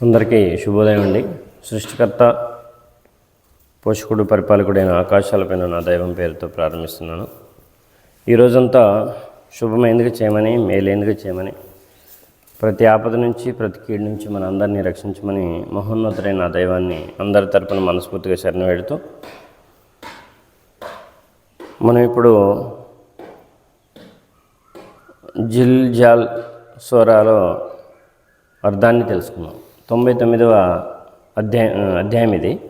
అందరికీ శుభోదయం అండి. సృష్టికర్త పోషకుడు పరిపాలకుడైన ఆకాశాలపైన నా దైవం పేరుతో ప్రారంభిస్తున్నాను. ఈ రోజంతా చేయమని మేలైందిగా చేయమని ప్రతి ఆపద నుంచి ప్రతి కీడు నుంచి మన అందరినీ రక్షించమని మహోన్నతుడైన ఆ దైవాన్ని అందరి తరపున మనస్ఫూర్తిగా శరణ వేడుతూ మనం ఇప్పుడు జిల్ జాల్ స్వరాలో అర్థాన్ని తెలుసుకున్నాం తొంభై తొమ్మిదవ అధ్యాయం అధ్యాయం ఇది.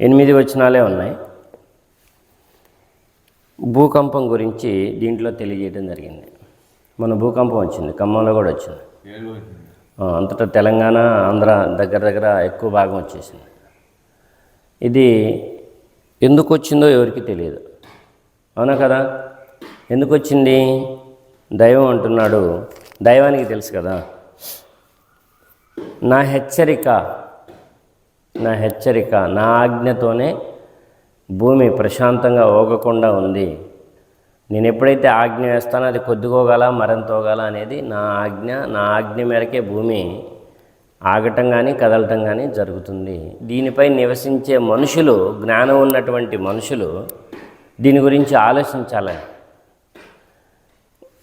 ఎనిమిది వచనాలే ఉన్నాయి. భూకంపం గురించి దీంట్లో తెలియజేయడం జరిగింది. మన భూకంపం వచ్చింది ఖమ్మంలో కూడా వచ్చింది. అంతటా తెలంగాణ ఆంధ్ర దగ్గర దగ్గర ఎక్కువ భాగం వచ్చేసింది. ఇది ఎందుకు వచ్చిందో ఎవరికి తెలియదు. అవునా కదా? ఎందుకు వచ్చింది? దైవం అంటున్నాడు. దైవానికి తెలుసు కదా? నా హెచ్చరిక నా హెచ్చరిక నా ఆజ్ఞతోనే భూమి ప్రశాంతంగా ఓగకుండా ఉంది. నేను ఎప్పుడైతే ఆజ్ఞ వేస్తానో అది కొద్దుకోగల మరంతోగల అనేది నా ఆజ్ఞ నా ఆజ్ఞ మేరకే భూమి ఆగటం కానీ కదలటం కానీ జరుగుతుంది. దీనిపై నివసించే మనుషులు జ్ఞానం ఉన్నటువంటి మనుషులు దీని గురించి ఆలోచించాలని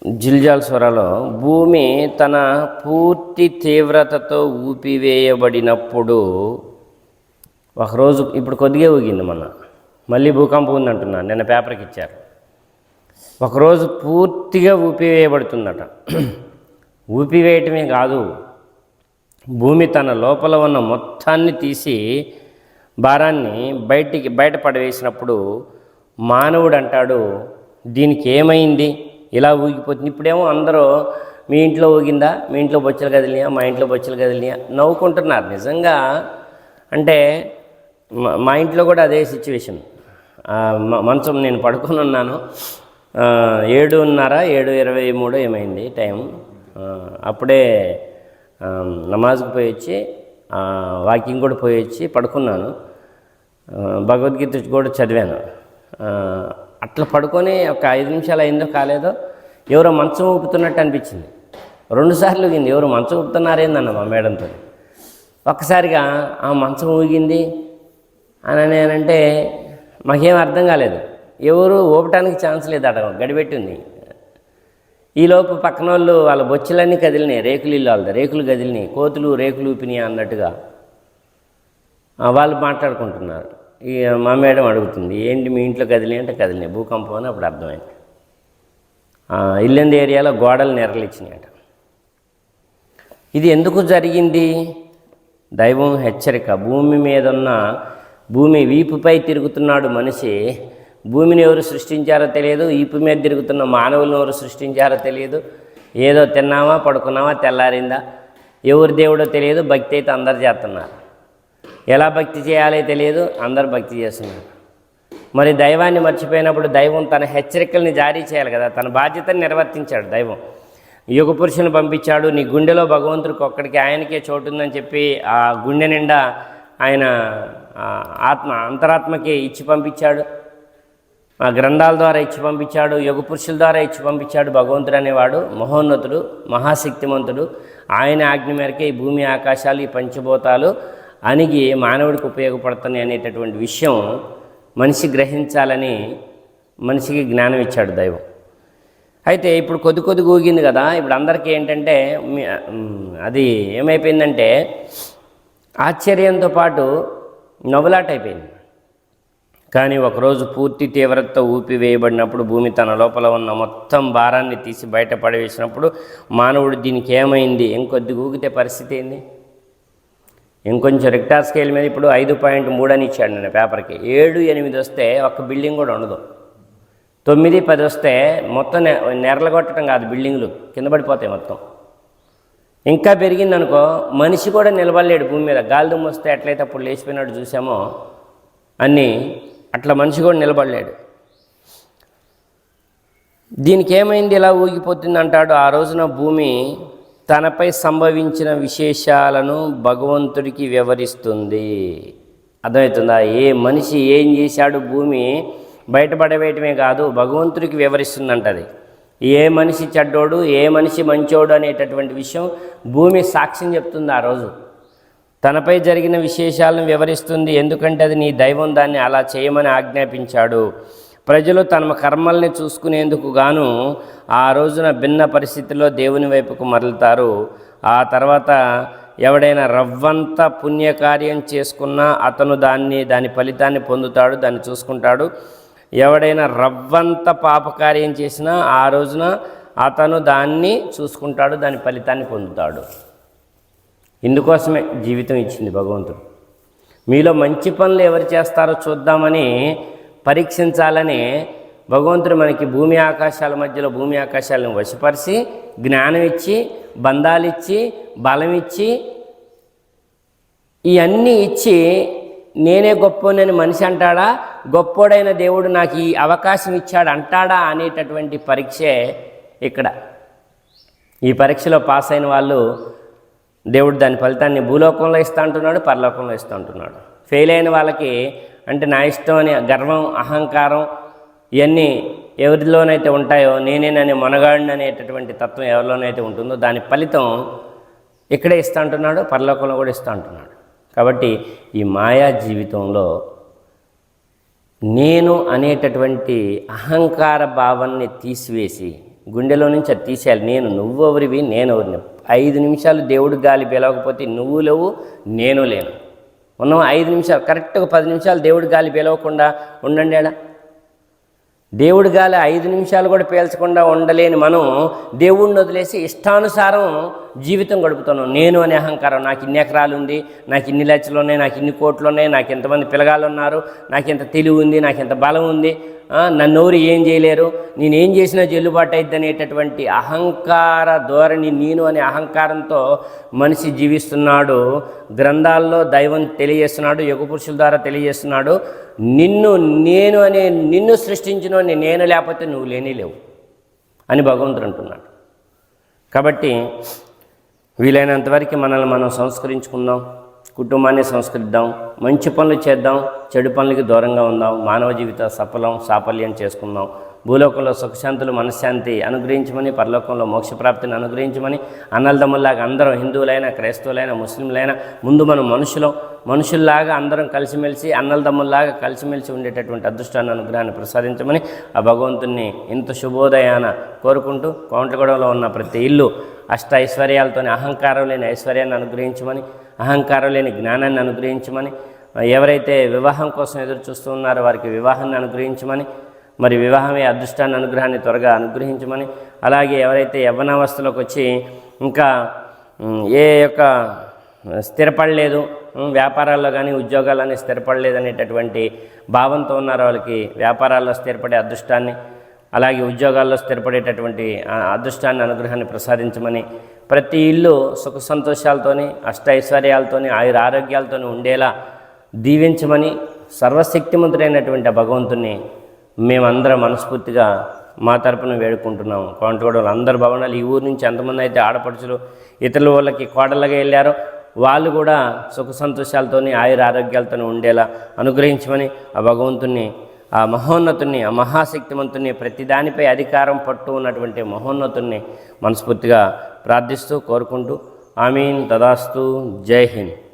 జిల్జాల్ స్వరలో భూమి తన పూర్తి తీవ్రతతో ఊపివేయబడినప్పుడు ఒకరోజు ఇప్పుడు కొద్దిగా ఊగింది మొన్న. మళ్ళీ భూకంపం ఉందంటున్నాను నిన్న పేపర్కి ఇచ్చారు. ఒకరోజు పూర్తిగా ఊపివేయబడుతుందట. ఊపివేయటమే కాదు భూమి తన లోపల ఉన్న మొత్తాన్ని తీసి భారాన్ని బయటికి బయట పడవేసినప్పుడు మానవుడు అంటాడు దీనికి ఏమైంది? ఇలా ఊగిపోతుంది. ఇప్పుడేమో అందరూ మీ ఇంట్లో ఊగిందా? మీ ఇంట్లో బొచ్చలు కదిలినాయా? మా ఇంట్లో బొచ్చలు కదిలినాయా? నవ్వుకుంటున్నారు. నిజంగా అంటే మా- మా ఇంట్లో కూడా అదే సిచ్యువేషన్ మంచం నేను పడుకొని ఉన్నాను. ఏడున్నర ఏడు ఇరవై మూడు ఏమైంది టైం. అప్పుడే నమాజ్కి పోయి వచ్చి వాకింగ్ కూడా పోయి వచ్చి పడుకున్నాను. భగవద్గీత కూడా చదివాను. అట్లా పడుకొని ఒక ఐదు నిమిషాలు అయిందో కాలేదో ఎవరో మంచం ఊపుతున్నట్టు అనిపించింది. రెండుసార్లు ఊగింది. ఎవరు మంచం ఊపుతున్నారేందన్న మా మేడంతో. ఒక్కసారిగా ఆ మంచం ఊగింది. అని అంటే మాకేం అర్థం కాలేదు. ఎవరు ఊపటానికి ఛాన్స్ లేదు అడగ గడిపెట్టి ఉంది ఈలోపు పక్కన వాళ్ళు వాళ్ళ బొచ్చులన్నీ కదిలినాయి. రేకులు ఇల్లు వాళ్ళది. రేకులు కదిలినాయి. కోతులు రేకులు ఊపినాయి అన్నట్టుగా. వాళ్ళు మాట్లాడుకుంటున్నారు. ఇక మా మేడం అడుగుతుంది ఏంటి మీ ఇంట్లో కదిలి అంటే కదిలినాయి. భూకంపం అని అప్పుడు అర్థమైంది. ఇల్లంది ఏరియాలో గోడలు నెరలిచ్చినాయట. ఇది ఎందుకు జరిగింది? దైవం హెచ్చరిక. భూమి మీద ఉన్న భూమి వీపుపై తిరుగుతున్నాడు మనిషి. భూమిని ఎవరు సృష్టించారో తెలియదు. వీపు మీద తిరుగుతున్న మానవులను ఎవరు సృష్టించారో తెలియదు. ఏదో తిన్నామా పడుకున్నామా తెల్లారిందా? ఎవరి దేవుడో తెలియదు. భక్తి అయితే అందరు చేస్తున్నారు. ఎలా భక్తి చేయాలో తెలియదు. అందరు భక్తి చేస్తున్నారు. మరి దైవాన్ని మర్చిపోయినప్పుడు దైవం తన హెచ్చరికల్ని జారీ చేయాలి కదా తన బాధ్యతను నిర్వర్తించాడు దైవం. యుగ పురుషుని పంపించాడు నీ గుండెలో భగవంతుడికి ఒక్కడికి ఆయనకే చోటు ఉందని చెప్పి ఆ గుండె నిండా ఆయన ఆత్మ అంతరాత్మకి ఇచ్చి పంపించాడు. ఆ గ్రంథాల ద్వారా ఇచ్చి పంపించాడు యుగ పురుషుల ద్వారా ఇచ్చి పంపించాడు భగవంతుడు అనేవాడు మహోన్నతుడు మహాశక్తిమంతుడు. ఆయన ఆజ్ఞ మేరకే ఈ భూమి ఆకాశాలు ఈ పంచభూతాలు అణిగి మానవుడికి ఉపయోగపడుతున్నాయి అనేటటువంటి విషయం మనిషి గ్రహించాలని మనిషికి జ్ఞానం ఇచ్చాడు దైవం. అయితే ఇప్పుడు కొద్ది కొద్ది ఊగింది కదా ఇప్పుడు అందరికీ ఏంటంటే అది ఏమైపోయిందంటే ఆశ్చర్యంతో పాటు నవ్వులాట అయిపోయింది కానీ ఒకరోజు పూర్తి తీవ్రతతో ఊపివేయబడినప్పుడు భూమి తన లోపల ఉన్న మొత్తం భారాన్ని తీసి బయట పడవేసినప్పుడు మానవుడు దీనికి ఏమైంది? ఇంకొద్ది ఊగితే పరిస్థితి ఏంది? ఇంకొంచెం రెక్టార్ స్కేల్ మీద ఇప్పుడు ఐదు పాయింట్ మూడు అని ఇచ్చాడు నేను పేపర్కి. ఏడు ఎనిమిది వస్తే ఒక్క బిల్డింగ్ కూడా ఉండదు. తొమ్మిది పది వస్తే మొత్తం నె నెరలగొట్టడం కాదు బిల్డింగ్లు. కింద పడిపోతాయి మొత్తం. ఇంకా పెరిగిందనుకో మనిషి కూడా నిలబడలేడు భూమి మీద. గాలి దుమ్ము వస్తే ఎట్లయితే అప్పుడు లేచిపోయినట్టు చూసామో అని అట్లా మనిషి కూడా నిలబడలేడు. దీనికి ఏమైంది ఇలా ఊగిపోతుంది అంటాడు ఆ రోజున భూమి తనపై సంభవించిన విశేషాలను భగవంతుడికి వివరిస్తుంది. అర్థమవుతుందా? ఏ మనిషి ఏం చేశాడు భూమి బయటపడవేయటమే కాదు భగవంతుడికి వివరిస్తుందంట అది ఏ మనిషి చెడ్డోడు ఏ మనిషి మంచోడు అనేటటువంటి విషయం భూమి సాక్ష్యం చెప్తుంది ఆ రోజు. తనపై జరిగిన విశేషాలను వివరిస్తుంది ఎందుకంటే అది నీ దైవం దాన్ని అలా చేయమని ఆజ్ఞాపించాడు. ప్రజలు తమ కర్మల్ని చూసుకునేందుకు గాను ఆ రోజున భిన్న పరిస్థితిలో దేవుని వైపుకు మరలుతారు. ఆ తర్వాత ఎవడైనా రవ్వంత పుణ్యకార్యం చేసుకున్నా అతను దాన్ని దాని ఫలితాన్ని పొందుతాడు దాన్ని చూసుకుంటాడు. ఎవడైనా రవ్వంత పాపకార్యం చేసినా ఆ రోజున అతను దాన్ని చూసుకుంటాడు దాని ఫలితాన్ని పొందుతాడు. ఇందుకోసమే జీవితం ఇచ్చింది భగవంతుడు. మీలో మంచి పనులు ఎవరు చేస్తారో చూద్దామని పరీక్షించాలని భగవంతుడు మనకి భూమి ఆకాశాల మధ్యలో భూమి ఆకాశాలను వశపరిచి జ్ఞానం ఇచ్చి బంధాలు ఇచ్చి బలం ఇచ్చి ఇవన్నీ ఇచ్చి నేనే గొప్పోనని మనిషి అంటాడా? గొప్పోడైన దేవుడు నాకు ఈ అవకాశం ఇచ్చాడు అంటాడా అనేటటువంటి పరీక్షే ఇక్కడ. ఈ పరీక్షలో పాస్ అయిన వాళ్ళు దేవుడు దాని ఫలితాన్ని భూలోకంలో ఇస్తా అంటున్నాడు పరలోకంలో ఇస్తూ అంటున్నాడు. ఫెయిల్ అయిన వాళ్ళకి అంటే నా ఇష్టం అని గర్వం అహంకారం ఇవన్నీ ఎవరిలోనైతే ఉంటాయో నేనేనని మొనగాడిని అనేటటువంటి తత్వం ఎవరిలోనైతే ఉంటుందో దాని ఫలితం ఇక్కడే ఇస్తా అంటున్నాడు పరలోకంలో కూడా ఇస్తా అంటున్నాడు. కాబట్టి ఈ మాయా జీవితంలో నేను అనేటటువంటి అహంకార భావాన్ని తీసివేసి గుండెలో నుంచి అది తీసేయాలి. నేను నువ్వెవరివి? నేనెవరిని? ఐదు నిమిషాలు దేవుడు గాలి పిలవకపోతే నువ్వు లేవు నేను లేను. ఉన్నాం ఐదు నిమిషాలు. కరెక్ట్గా పది నిమిషాలు దేవుడి గాలి పిలవకుండా ఉండండి ఆడ దేవుడి గాలి ఐదు నిమిషాలు కూడా పీల్చకుండా ఉండలేని మనం దేవుణ్ణి వదిలేసి ఇష్టానుసారం జీవితం గడుపుతున్నాం. నేను అనే అహంకారం నాకు ఇన్ని ఎకరాలు ఉంది నాకు ఇన్ని లక్షలు ఉన్నాయి నాకు ఇన్ని కోట్లు ఉన్నాయి నాకు ఎంతమంది పిల్లగాళ్ళు ఉన్నారు నాకు ఇంత తెలివి ఉంది నాకు ఇంత బలం ఉంది నన్నోరు నన్ను ఎవరు ఏం చేయలేరు. నేను ఏం చేసినా చెల్లుబాటు అయిద్ది అనేటటువంటి అహంకార ధోరణి నేను అనే అహంకారంతో మనిషి జీవిస్తున్నాడు. గ్రంథాల్లో దైవం తెలియజేస్తున్నాడు యుగ పురుషుల ద్వారా తెలియజేస్తున్నాడు. నిన్ను నేను అనే నిన్ను సృష్టించిన నేను లేకపోతే నువ్వు లేని లేవు అని భగవంతుడు అంటున్నాడు. కాబట్టి వీలైనంతవరకు మనల్ని మనం సంస్కరించుకుందాం కుటుంబాన్ని సంస్కరిద్దాం మంచి పనులు చేద్దాం చెడు పనులకి దూరంగా ఉందాం మానవ జీవిత సఫలం సాఫల్యం చేసుకుందాం. భూలోకంలో సుఖశాంతులు మనశ్శాంతి అనుగ్రహించమని పరలోకంలో మోక్షప్రాప్తిని అనుగ్రహించమని అన్నలదమ్ముల్లాగా అందరం హిందువులైనా క్రైస్తవులైనా ముస్లింలైనా ముందు మనం మనుషులం మనుషుల్లాగా అందరం కలిసిమెలిసి అన్నలదమ్ముల్లాగా కలిసిమెలిసి ఉండేటటువంటి అదృష్టాన్ని అనుగ్రహాన్ని ప్రసాదించమని ఆ భగవంతుణ్ణి ఇంత శుభోదయాన కోరుకుంటూ కోంటగూడలో ఉన్న ప్రతి ఇల్లు అష్ట ఐశ్వర్యాలతోని అహంకారం లేని ఐశ్వర్యాన్ని అనుగ్రహించమని అహంకారం లేని జ్ఞానాన్ని అనుగ్రహించమని ఎవరైతే వివాహం కోసం ఎదురు చూస్తున్నారో వారికి వివాహాన్ని అనుగ్రహించమని మరి వివాహమే అదృష్టాన్ని అనుగ్రహాన్ని త్వరగా అనుగ్రహించమని. అలాగే ఎవరైతే యవ్వనావస్థలోకి వచ్చి ఇంకా ఏ యొక్క స్థిరపడలేదు వ్యాపారాల్లో కానీ ఉద్యోగాలని స్థిరపడలేదు అనేటటువంటి భావంతో ఉన్నారో వాళ్ళకి వ్యాపారాల్లో స్థిరపడే అదృష్టాన్ని అలాగే ఉద్యోగాల్లో స్థిరపడేటటువంటి అదృష్టాన్ని అనుగ్రహాన్ని ప్రసాదించమని. ప్రతి ఇల్లు సుఖ సంతోషాలతోని అష్ట ఐశ్వర్యాలతోని ఆయుర ఆరోగ్యాలతోని ఉండేలా దీవించమని సర్వశక్తిమంతుడైనటువంటి ఆ భగవంతుని మేమందరం మనస్ఫూర్తిగా మా తరపున వేడుకుంటున్నాము కోంటగూడలు అందరు భవనాలు ఈ ఊరు నుంచి ఎంతమంది అయితే ఆడపడుచులు ఇతరుల వాళ్ళకి కోడలుగా వెళ్ళారో వాళ్ళు కూడా సుఖ సంతోషాలతోని ఆయుర ఆరోగ్యాలతోనే ఉండేలా అనుగ్రహించమని ఆ భగవంతుణ్ణి ఆ మహోన్నతుణ్ణి ఆ మహాశక్తివంతుణ్ణి ప్రతి దానిపై అధికారం పట్టు ఉన్నటువంటి మహోన్నతుణ్ణి మనస్ఫూర్తిగా ప్రార్థిస్తూ కోరుకుంటూ ఆమీన్. తదాస్తు. జై హింద్.